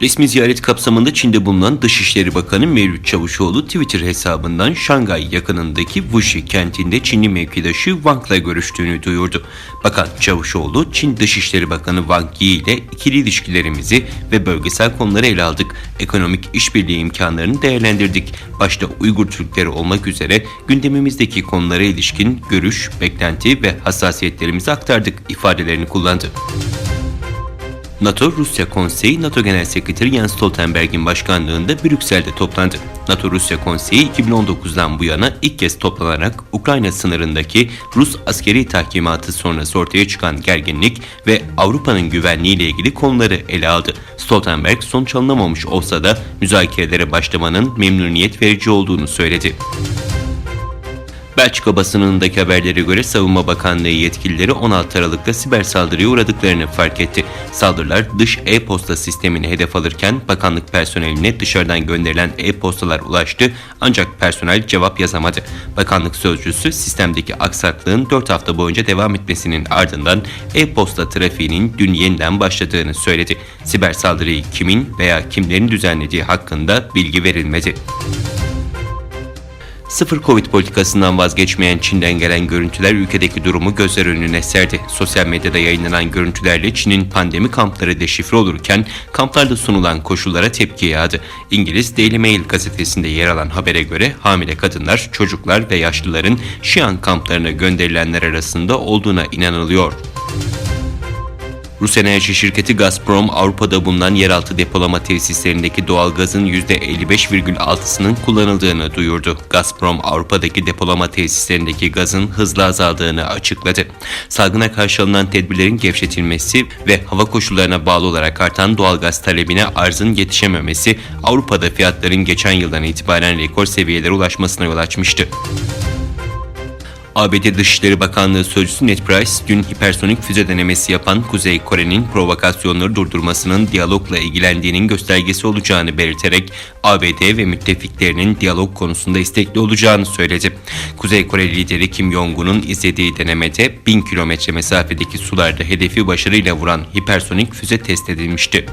Resmi ziyaret kapsamında Çin'de bulunan Dışişleri Bakanı Mevlüt Çavuşoğlu Twitter hesabından Şangay yakınındaki Wuxi kentinde Çinli mevkidaşı Wang'la görüştüğünü duyurdu. Bakan Çavuşoğlu, Çin Dışişleri Bakanı Wang Yi ile ikili ilişkilerimizi ve bölgesel konuları ele aldık. Ekonomik işbirliği imkanlarını değerlendirdik. Başta Uygur Türkleri olmak üzere gündemimizdeki konulara ilişkin görüş, beklenti ve hassasiyetlerimizi aktardık ifadelerini kullandı. NATO-Rusya Konseyi, NATO Genel Sekreteri Jens Stoltenberg'in başkanlığında Brüksel'de toplandı. NATO-Rusya Konseyi 2019'dan bu yana ilk kez toplanarak Ukrayna sınırındaki Rus askeri tahkimatı sonrası ortaya çıkan gerginlik ve Avrupa'nın güvenliği ile ilgili konuları ele aldı. Stoltenberg sonuç alınamamış olsa da müzakerelere başlamanın memnuniyet verici olduğunu söyledi. Belçika basınındaki haberlere göre Savunma Bakanlığı yetkilileri 16 Aralık'ta siber saldırıya uğradıklarını fark etti. Saldırılar dış e-posta sistemini hedef alırken bakanlık personeline dışarıdan gönderilen e-postalar ulaştı ancak personel cevap yazamadı. Bakanlık sözcüsü sistemdeki aksaklığın 4 hafta boyunca devam etmesinin ardından e-posta trafiğinin dün yeniden başladığını söyledi. Siber saldırıyı kimin veya kimlerin düzenlediği hakkında bilgi verilmedi. Sıfır Covid politikasından vazgeçmeyen Çin'den gelen görüntüler ülkedeki durumu gözler önüne serdi. Sosyal medyada yayınlanan görüntülerle Çin'in pandemi kampları deşifre olurken kamplarda sunulan koşullara tepki yağdı. İngiliz Daily Mail gazetesinde yer alan habere göre hamile kadınlar, çocuklar ve yaşlıların Şian kamplarına gönderilenler arasında olduğuna inanılıyor. Rus enerji şirketi Gazprom Avrupa'da bulunan yeraltı depolama tesislerindeki doğalgazın %55,6'sının kullanıldığını duyurdu. Gazprom Avrupa'daki depolama tesislerindeki gazın hızla azaldığını açıkladı. Salgına karşı alınan tedbirlerin gevşetilmesi ve hava koşullarına bağlı olarak artan doğalgaz talebine arzın yetişememesi Avrupa'da fiyatların geçen yıldan itibaren rekor seviyelere ulaşmasına yol açmıştı. ABD Dışişleri Bakanlığı Sözcüsü Ned Price, dün hipersonik füze denemesi yapan Kuzey Kore'nin provokasyonları durdurmasının diyalogla ilgilendiğinin göstergesi olacağını belirterek ABD ve müttefiklerinin diyalog konusunda istekli olacağını söyledi. Kuzey Kore lideri Kim Jong-un'un izlediği denemede 1000 kilometre mesafedeki sularda hedefi başarıyla vuran hipersonik füze test edilmişti.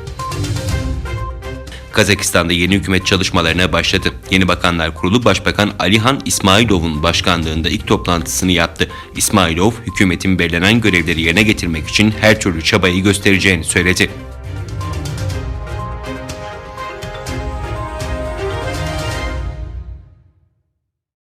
Kazakistan'da yeni hükümet çalışmalarına başladı. Yeni Bakanlar Kurulu Başbakan Alihan İsmailov'un başkanlığında ilk toplantısını yaptı. İsmailov, hükümetin belirlenen görevleri yerine getirmek için her türlü çabayı göstereceğini söyledi.